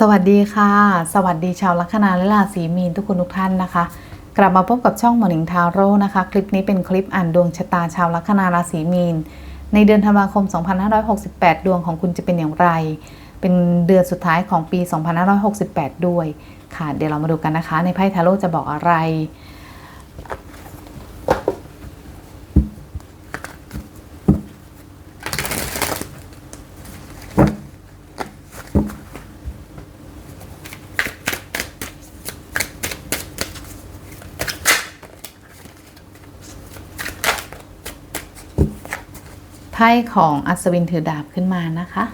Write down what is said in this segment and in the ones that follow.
สวัสดีค่ะ สวัสดีชาวลัคนาและราศีมีนทุกคนทุกท่านนะคะ กลับมาพบกับช่องหมอนิงทาโร่นะคะ คลิปนี้เป็นคลิปอ่านดวงชะตาชาวลัคนาราศีมีน ในเดือนธันวาคม 2568 ดวงของคุณจะเป็นอย่างไร เป็นเดือนสุดท้ายของปี 2568 ด้วยค่ะ เดี๋ยวเรามาดูกันนะคะ ในไพ่ทาโร่จะบอกอะไร พ่ของอัศวินถือดาบขึ้นมานะคะ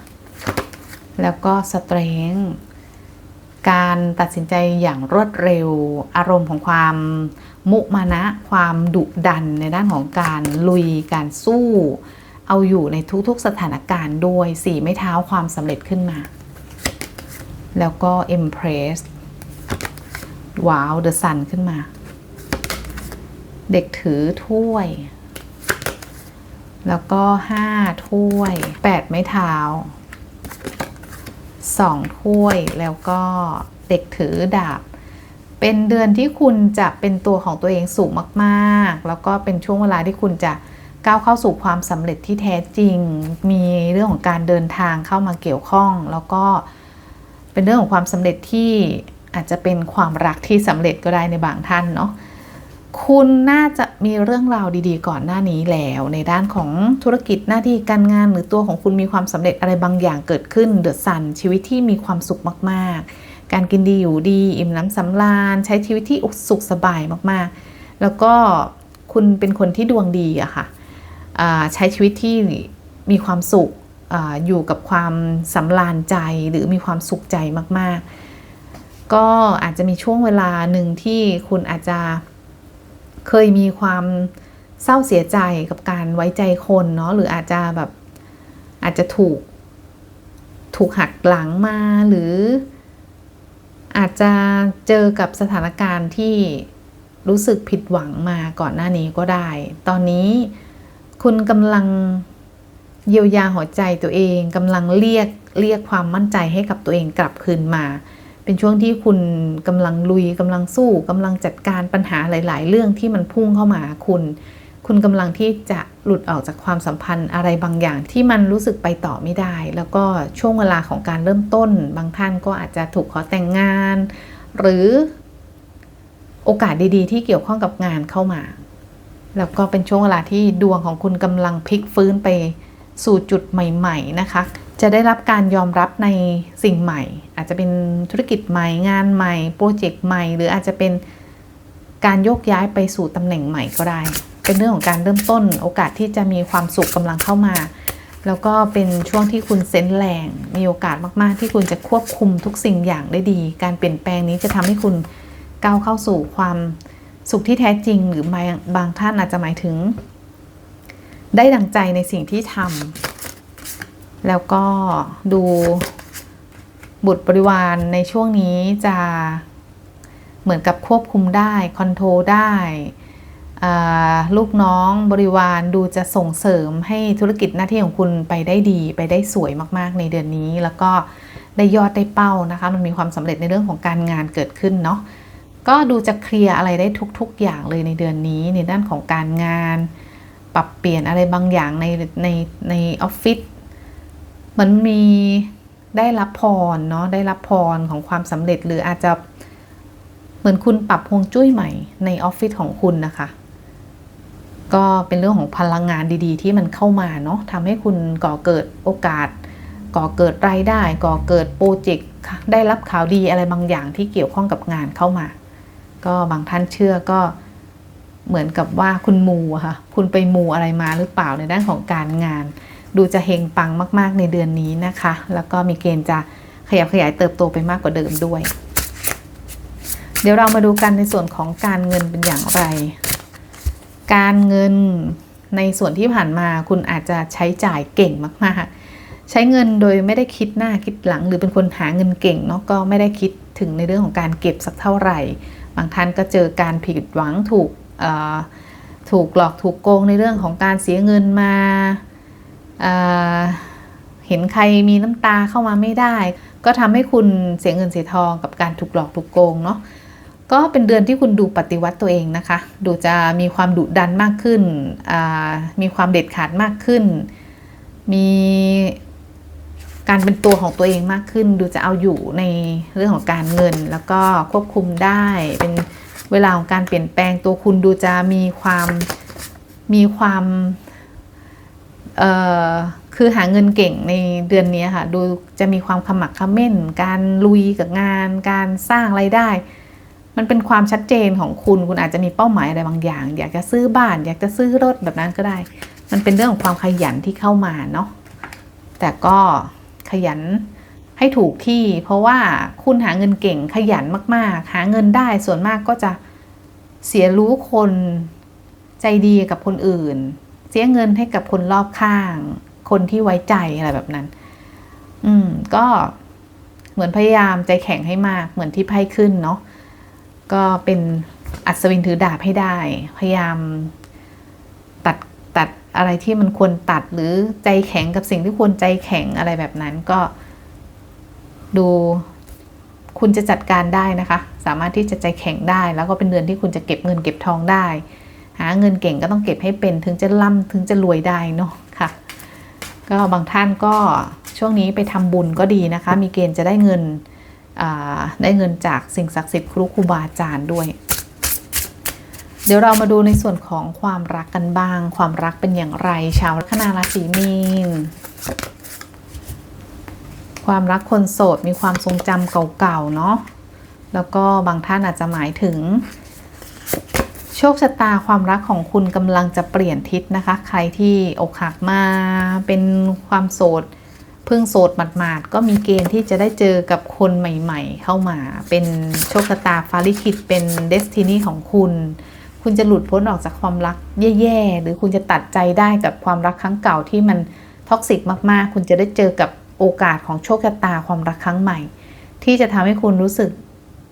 แล้วก็สเตรงการตัดสินใจอย่างรวดเร็ว อารมณ์ของความมุมานะ ความดุดันในด้านของการลุยการสู้ เอาอยู่ในทุกๆสถานการณ์ด้วยสี่ไม้เท้าความสำเร็จขึ้นมา แล้วก็ Empress ว้าว The Sun ขึ้นมา เด็กถือถ้วย แล้วก็ห้าถ้วยแปดไม้เท้าสองถ้วยแล้วก็เด็กถือดาบ เป็นเดือนที่คุณจะเป็นตัวของตัวเองสูงมากๆ แล้วก็เป็นช่วงเวลาที่คุณจะก้าวเข้าสู่ความสำเร็จที่แท้จริง มีเรื่องของการเดินทางเข้ามาเกี่ยวข้อง แล้วก็เป็นเรื่องของความสำเร็จที่อาจจะเป็นความรักที่สำเร็จก็ได้ในบางท่านเนาะ คุณน่าจะมีเรื่องราวดีๆ ก่อนหน้านี้แล้ว ในด้านของธุรกิจหน้าที่การงานหรือตัวของคุณมีความสำเร็จอะไรบางอย่างเกิดขึ้นเดือดสันชีวิตที่มีความสุขมากๆ การกินดีอยู่ดี อิ่มน้ำสำราญ ใช้ชีวิตที่สุขสบายมากๆ แล้วก็คุณเป็นคนที่ดวงดีอะค่ะใช้ชีวิตที่มีความสุขออยู่กับความสำราญใจหรือมีความสุขใจมากๆ ก็อาจจะมีช่วงเวลาหนึ่งที่คุณอาจจะ เคยมีความเศร้าเสียใจกับการไว้ใจคนเนาะหรืออาจจะแบบอาจจะถูกถูกหักหลังมาหรือ อาจจะเจอกับสถานการณ์ที่รู้สึกผิดหวังมาก่อนหน้านี้ก็ได้ ตอนนี้คุณกำลังเยียวยาหัวใจตัวเองกำลังเรียกเรียกความมั่นใจให้กับตัวเองกลับคืนมา เป็นช่วงที่คุณกำลังลุยกำลังสู้กำลังจัดการปัญหาหลาย ๆ เรื่องที่มันพุ่งเข้ามาคุณ คุณกำลังที่จะหลุดออกจากความสัมพันธ์อะไรบางอย่างที่มันรู้สึกไปต่อไม่ได้ แล้วก็ช่วงเวลาของการเริ่มต้น บางท่านก็อาจจะถูกขอแต่งงาน หรือโอกาสดี ๆ ที่เกี่ยวข้องกับงานเข้ามา แล้วก็เป็นช่วงเวลาที่ดวงของคุณกำลังพลิกฟื้นไปสู่จุดใหม่ ๆ นะคะ จะได้รับการยอมรับในสิ่งใหม่ อาจจะเป็นธุรกิจใหม่งานใหม่โปรเจกต์ใหม่ หรืออาจจะเป็นการโยกย้ายไปสู่ตำแหน่งใหม่ก็ได้ เป็นเรื่องของการเริ่มต้นโอกาสที่จะมีความสุขกำลังเข้ามา แล้วก็เป็นช่วงที่คุณเซนแรง มีโอกาสมากๆ ที่คุณจะควบคุมทุกสิ่งอย่างได้ดี การเปลี่ยนแปลงนี้จะทำให้คุณก้าวเข้าสู่ความสุขที่แท้จริง หรือบางบางท่านอาจจะหมายถึง ได้ดังใจในสิ่งที่ทำ แล้วก็ดูบุตรบริวารในช่วงนี้จะเหมือนกับควบคุมได้คอนโทรลได้ลูกน้องบริวารดูจะส่งเสริมให้ธุรกิจหน้าที่ของคุณไปได้ดี ไปได้สวยมากๆในเดือนนี้ แล้วก็ได้ยอดได้เป้านะคะ มันมีความสำเร็จในเรื่องของการงานเกิดขึ้นเนาะก็ดูจะเคลียร์อะไรได้ทุก ๆ อย่างเลยในเดือนนี้ ในด้านของการงาน ปรับเปลี่ยนอะไรบางอย่างในในในออฟฟิศ มันมีได้รับพรเนาะได้รับพรของความสำเร็จหรืออาจจะเหมือนคุณปรับฮวงจุ้ยใหม่ในออฟฟิศของคุณนะคะ ก็เป็นเรื่องของพลังงานดีๆ ที่มันเข้ามาเนาะทำให้คุณก่อเกิดโอกาส ก่อเกิดรายได้ ก่อเกิดโปรเจกต์ได้รับข่าวดีอะไรบางอย่างที่เกี่ยวข้องกับงานเข้ามา ก็บางท่านเชื่อก็เหมือนกับว่าคุณมูค่ะ คุณไปมูอะไรมาหรือเปล่าในด้านของการงาน ดูจะเฮงปังมากๆในเดือนนี้นะคะ แล้วก็มีเกณฑ์จะขยับขยายเติบโตไปมากกว่าเดิมด้วย เดี๋ยวเรามาดูกันในส่วนของการเงินเป็นอย่างไร การเงินในส่วนที่ผ่านมาคุณอาจจะใช้จ่ายเก่งมากๆ ใช้เงินโดยไม่ได้คิดหน้าคิดหลัง หรือเป็นคนหาเงินเก่งเนาะก็ไม่ได้คิดถึงในเรื่องของการเก็บสักเท่าไหร่ บางท่านก็เจอการผิดหวังถูกถูกหลอกถูกโกงในเรื่องของการเสียเงินมา เห็นใครมีน้ำตาเข้ามาไม่ได้ ก็ทำให้คุณเสียเงินเสียทองกับการถูกหลอกถูกโกงเนาะก็เป็นเดือนที่คุณดูปฏิวัติตัวเองนะคะ ดูจะมีความดุดันมากขึ้น มีความเด็ดขาดมากขึ้น มีการเป็นตัวของตัวเองมากขึ้น ดูจะเอาอยู่ในเรื่องของการเงิน แล้วก็ควบคุมได้ เป็นเวลาของการเปลี่ยนแปลงตัวคุณดูจะมีความมีความ คือหาเงินเก่งในเดือนนี้ค่ะ ดูจะมีความขมักเขม้น การลุยกับงาน การสร้างไรายได้ มันเป็นความชัดเจนของคุณ คุณอาจจะมีเป้าหมายอะไรบางอย่าง อยากจะซื้อบ้าน อยากจะซื้อรถแบบนั้นก็ได้ มันเป็นเรื่องของความขยันที่เข้ามาเนาะ แต่ก็ขยันให้ถูกที่ เพราะว่าคุณหาเงินเก่งขยันมาก ๆ หาเงินได้ส่วนมากก็จะเสียรู้คนใจดีกับคนอื่น เสียเงินให้กับคนรอบข้าง คนที่ไว้ใจอะไรแบบนั้น อืม ก็เหมือนพยายามใจแข็งให้มาก เหมือนที่ไพ่ขึ้นเนาะ ก็เป็นอัศวินถือดาบให้ได้ พยายามตัดตัดอะไรที่มันควรตัดหรือใจแข็งกับสิ่งที่ควรใจแข็งอะไรแบบนั้นก็ ดูคุณจะจัดการได้นะคะ สามารถที่จะใจแข็งได้ แล้วก็เป็นเดือนที่คุณจะเก็บเงินเก็บทองได้ หาเงินเก่งก็ต้องเก็บให้เป็นถึงจะร่ำถึงจะรวยได้เนาะค่ะ ก็บางท่านก็ช่วงนี้ไปทำบุญก็ดีนะคะ มีเกณฑ์จะได้เงินได้เงินจากสิ่งศักดิ์สิทธิ์ครูครูบาอาจารย์ด้วย เดี๋ยวเรามาดูในส่วนของความรักกันบ้าง ความรักเป็นอย่างไร ชาวลัคนาราศีมีนความรักคนโสดมีความทรงจำเก่าๆเนาะแล้วก็บางท่านอาจจะหมายถึง โชคชะตาความรักของคุณกำลังจะเปลี่ยนทิศนะคะ ใครที่อกหักมาเป็นความโสดเพิ่งโสดหมาดๆก็มีเกณฑ์ที่จะได้เจอกับคนใหม่ ๆ เข้ามา เป็นโชคชะตาฟาลิขิตเป็นเดสตินีของคุณ คุณจะหลุดพ้นออกจากความรักแย่ๆ หรือคุณจะตัดใจได้กับความรักครั้งเก่าที่มันท็อกซิกมากๆ คุณจะได้เจอกับโอกาสของโชคชะตาความรักครั้งใหม่ ที่จะทำให้คุณรู้สึก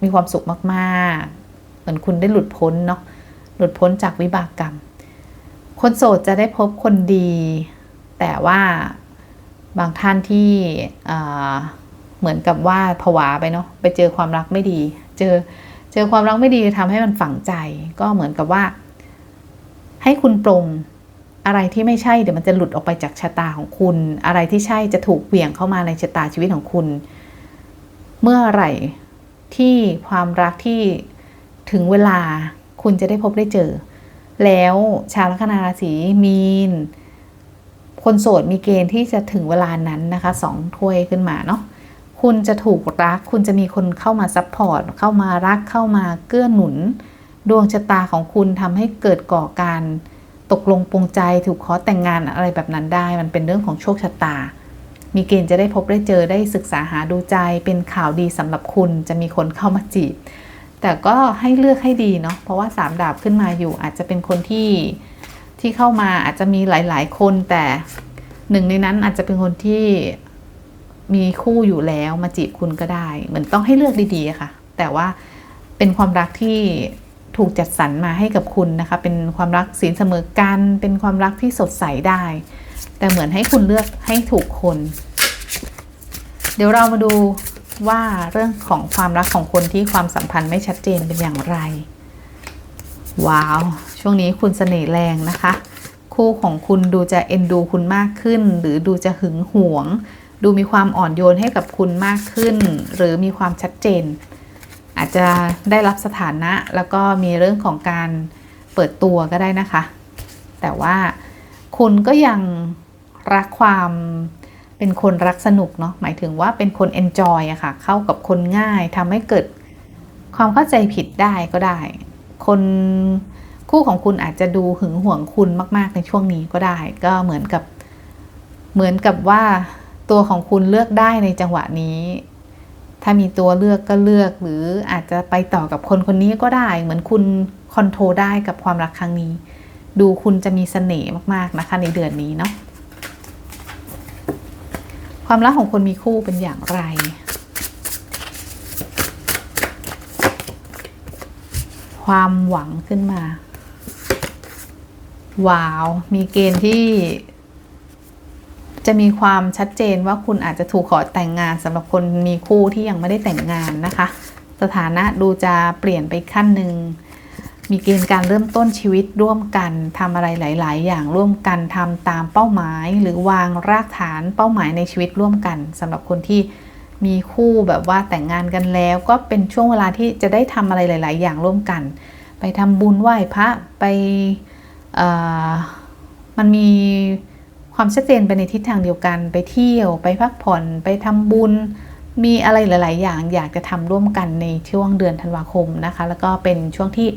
มีความสุขมากๆ เหมือนคุณได้หลุดพ้นเนาะ หลุดพ้นจากวิบากกรรม คนโสดจะได้พบคนดี แต่ว่าบางท่านที่เหมือนกับว่าผวาไปเนาะไปเจอความรักไม่ดี เจอเจอความรักไม่ดีทำให้มันฝังใจ ก็เหมือนกับว่า ให้คุณปรงอะไรที่ไม่ใช่เดี๋ยวมันจะหลุดออกไปจากชะตาของคุณ อะไรที่ใช่จะถูกเหวี่ยงเข้ามาในชะตาชีวิตของคุณ เมื่อไหร่ที่ความรักที่ถึงเวลา คุณจะได้พบได้เจอ แล้วชาวลัคนาราศีมีน คนโสดมีเกณฑ์ที่จะถึงเวลานั้นนะคะสองถ้วยขึ้นมาเนาะคุณจะถูกรัก คุณจะมีคนเข้ามาซัพพอร์ต เข้ามารัก เข้ามาเกื้อหนุน ดวงชะตาของคุณทำให้เกิดก่อการตกลงปรงใจ ถูกขอแต่งงานอะไรแบบนั้นได้ มันเป็นเรื่องของโชคชะตา มีเกณฑ์จะได้พบได้เจอได้ศึกษาหาดูใจ เป็นข่าวดีสำหรับคุณ จะมีคนเข้ามาจีบ แต่ก็ให้เลือกให้ดีเนาะเพราะว่าสามดาบขึ้นมาอยู่ อาจจะเป็นคนที่ที่เข้ามาอาจจะมีหลาย ๆ คนแต่หนึ่งในนั้นอาจจะเป็นคนที่มีคู่อยู่แล้วมาจีบคุณก็ได้ เหมือนต้องให้เลือกดีๆค่ะ แต่ว่าเป็นความรักที่ถูกจัดสรรมาให้กับคุณนะคะ เป็นความรักศีลเสมอกัน เป็นความรักที่สดใสได้ แต่เหมือนให้คุณเลือกให้ถูกคน เดี๋ยวเรามาดู ว่าเรื่องของความรักของคนที่ความสัมพันธ์ไม่ชัดเจนเป็นอย่างไร ว้าว ช่วงนี้คุณเสน่ห์แรงนะคะ คู่ของคุณดูจะเอ็นดูคุณมากขึ้น หรือดูจะหึงหวง ดูมีความอ่อนโยนให้กับคุณมากขึ้น หรือมีความชัดเจน อาจจะได้รับสถานะแล้วก็มีเรื่องของการเปิดตัวก็ได้นะคะ แต่ว่าคุณก็ยังรักความ เป็นคนรักสนุกเนาะหมายถึงว่าเป็นคน enjoy อะค่ะ เข้ากับคนง่ายทำให้เกิดความเข้าใจผิดได้ก็ได้ คนคู่ของคุณอาจจะดูหึงหวงคุณมาก ๆ ในช่วงนี้ก็ได้ ก็เหมือนกับเหมือนกับว่าตัวของคุณเลือกได้ในจังหวะนี้ ถ้ามีตัวเลือกก็เลือก หรืออาจจะไปต่อกับคนคนนี้ก็ได้ เหมือนคุณคอนโทรลได้กับความรักครั้งนี้ ดูคุณจะมีเสน่ห์มาก ๆ นะคะในเดือนนี้เนาะ ความรักของคนมีคู่เป็นอย่างไร ความหวังขึ้นมา ว้าว มีเกณฑ์ที่ จะมีความชัดเจนว่าคุณอาจจะถูกขอแต่งงานสำหรับคนมีคู่ที่ยังไม่ได้แต่งงานนะคะ สถานะดูจะเปลี่ยนไปขั้นหนึ่ง มีเกณฑ์การเริ่มต้นชีวิตร่วมกันทำอะไรหลาย ๆ อย่างร่วมกันทำตามเป้าหมาย หรือวางรากฐานเป้าหมายในชีวิตร่วมกันสำหรับคนที่มีคู่แบบว่าแต่งงานกันแล้ว ก็เป็นช่วงเวลาที่จะได้ทำอะไรหลาย ๆ อย่างร่วมกัน ไปทำบุญไหว้พระไปมันมีความชัดเจนไปในทิศทางเดียวกัน ไปเที่ยว ไปพักผ่อน ไปทำบุญ มีอะไรหลาย ๆ อย่างอยากจะทำร่วมกันในช่วงเดือนธันวาคมนะคะ แล้วก็เป็นช่วงที่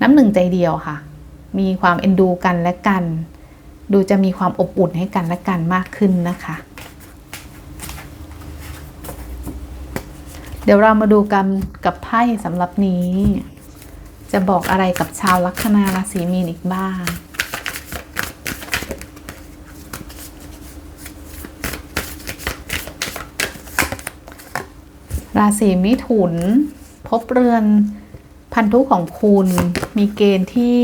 น้ำหนึ่งใจเดียวค่ะ มีความเอ็นดูกันและกัน ดูจะมีความอบอุ่นให้กันและกันมากขึ้นนะคะ เดี๋ยวเรามาดูกันกับไพ่สำหรับนี้ จะบอกอะไรกับชาวลัคนาราศีมีนอีกบ้างราศีมิถุน พบเรือน พันธุของคุณมีเกณฑ์ที่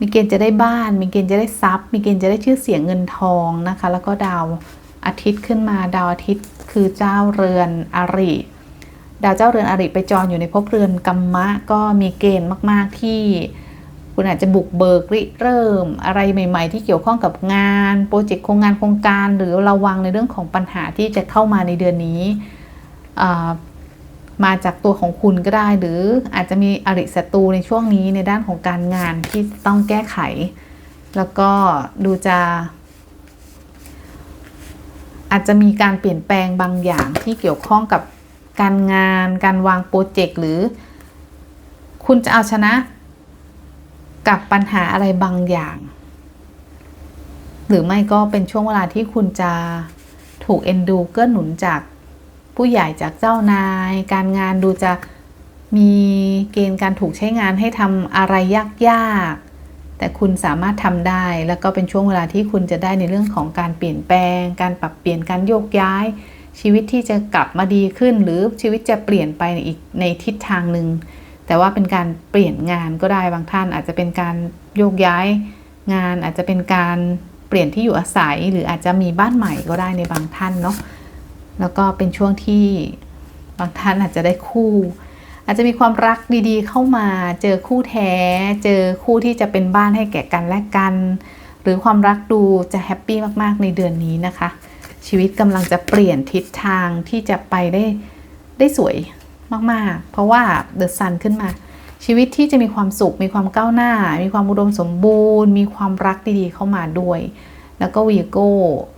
มีเกณฑ์จะได้บ้าน มีเกณฑ์จะได้ทรัพย์ มีเกณฑ์จะได้ชื่อเสียงเงินทองนะคะ แล้วก็ดาวอาทิตย์ขึ้นมาดาวอาทิตย์คือเจ้าเรือนอริดาวเจ้าเรือนอริไปจรอยู่ในภพเรือนกัมมะ ก็มีเกณฑ์มาก ๆ ที่คุณอาจจะบุกเบิกริเริ่ม อะไรใหม่ ๆ ที่เกี่ยวข้องกับงานโปรเจกต์โครงงานโครงการ หรือระวังในเรื่องของปัญหาที่จะเข้ามาในเดือนนี้อ่า มาจากตัวของคุณก็ได้ หรืออาจจะมีอริศัตรูในช่วงนี้ในด้านของการงานที่ต้องแก้ไข แล้วก็ดูจะ อาจจะมีการเปลี่ยนแปลงบางอย่างที่เกี่ยวข้องกับการงาน การวางโปรเจกต์หรือ คุณจะเอาชนะกับปัญหาอะไรบางอย่าง หรือไม่ก็เป็นช่วงเวลาที่คุณจะถูกเอ็นดูเกื้อหนุนจาก ผู้ใหญ่จากเจ้านาย การงานดูจะมีเกณฑ์การถูกใช้งานให้ทำอะไรยากๆ แต่คุณสามารถทำได้ แล้วก็เป็นช่วงเวลาที่คุณจะได้ในเรื่องของการเปลี่ยนแปลง การปรับเปลี่ยนการโยกย้าย ชีวิตที่จะกลับมาดีขึ้น หรือชีวิตจะเปลี่ยนไปในอีกในทิศทางหนึ่งแต่ว่าเป็นการเปลี่ยนงานก็ได้บางท่าน อาจจะเป็นการโยกย้าย งานอาจจะเป็นการเปลี่ยนที่อยู่อาศัย หรืออาจจะมีบ้านใหม่ก็ได้ในบางท่านเนาะ แล้วก็เป็นช่วงที่บางท่านอาจจะได้คู่ อาจจะมีความรักดีๆ เข้ามา เจอคู่แท้ เจอคู่ที่จะเป็นบ้านให้แก่กันและกัน หรือความรักดูจะแฮปปี้มากๆในเดือนนี้นะคะ ชีวิตกำลังจะเปลี่ยนทิศทางที่จะไปได้ได้สวยมากๆ เพราะว่าเดอะซันขึ้นมา ชีวิตที่จะมีความสุข มีความก้าวหน้า มีความอุดมสมบูรณ์ มีความรักดีๆเข้ามาด้วย แล้วก็วีโก้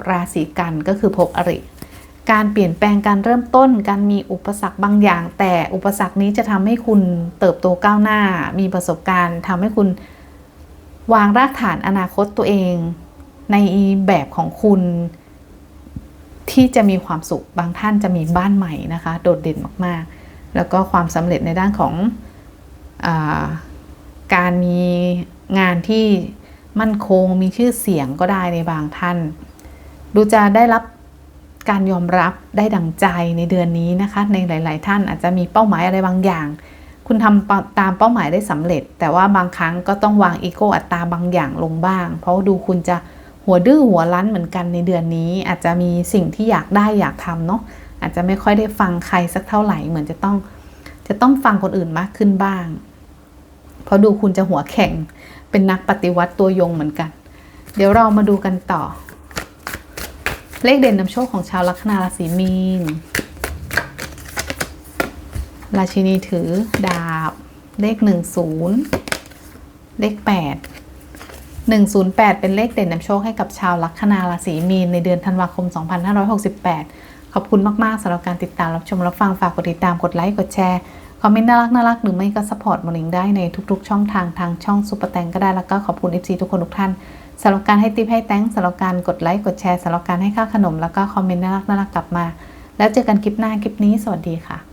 ราศีกันก็คือภพอริ การเปลี่ยนแปลงการเริ่มต้น การมีอุปสรรคบางอย่าง แต่อุปสรรคนี้จะทำให้คุณเติบโตก้าวหน้า มีประสบการณ์ทำให้คุณวางรากฐานอนาคตตัวเอง ในแบบของคุณ ที่จะมีความสุขบางท่านจะมีบ้านใหม่นะคะ โดดเด่นมากๆ แล้วก็ความสำเร็จในด้านของอาการมีงานที่มั่นคงมีชื่อเสียงก็ได้ในบางท่าน ดูจะได้รับ การยอมรับได้ดังใจในเดือนนี้นะคะ ในหลาย ๆ ท่านอาจจะมีเป้าหมายอะไรบางอย่าง คุณทำตามเป้าหมายได้สำเร็จ แต่ว่าบางครั้งก็ต้องวางอีโก้อัตราบางอย่างลงบ้าง เพราะดูคุณจะหัวดื้อหัวรั้นเหมือนกันในเดือนนี้ อาจจะมีสิ่งที่อยากได้อยากทำเนาะอาจจะไม่ค่อยได้ฟังใครสักเท่าไหร่เหมือนจะต้อง จะต้องฟังคนอื่นมากขึ้นบ้าง เพราะดูคุณจะหัวแข็งเป็นนักปฏิวัติตัวยงเหมือนกัน เดี๋ยวเรามาดูกันต่อ เลขเด่นนำโชคของชาวลัคนาราศีมีน ราชินีถือดาบ เลขหนึ่งศูนย์เลขแปดหนึ่งศูนย์แปดเป็นเลขเด่นนำโชคให้กับชาวลัคนาราศีมีน ในเดือนธันวาคม 2568 ขอบคุณมาก ๆสำหรับการติดตามรับชมรับฟังฝากกดติดตามกดไลค์กดแชร์คอมเมนต์น่ารักน่ารักหรือไม่ก็สปอร์ตมอลิงได้ในทุก ๆ ช่องทางทางช่องซุปเปอร์แตงก็ได้แล้วก็ขอบคุณ FC ทุกคนทุกท่าน สำหรับการให้ติปให้แตงสำหรับการกดไลค์กดแชร์สำหรับการให้ค่าขนมแล้วก็คอมเมนต์น่ารักน่ารักกลับมา แล้วเจอกันคลิปหน้าคลิปนี้สวัสดีค่ะ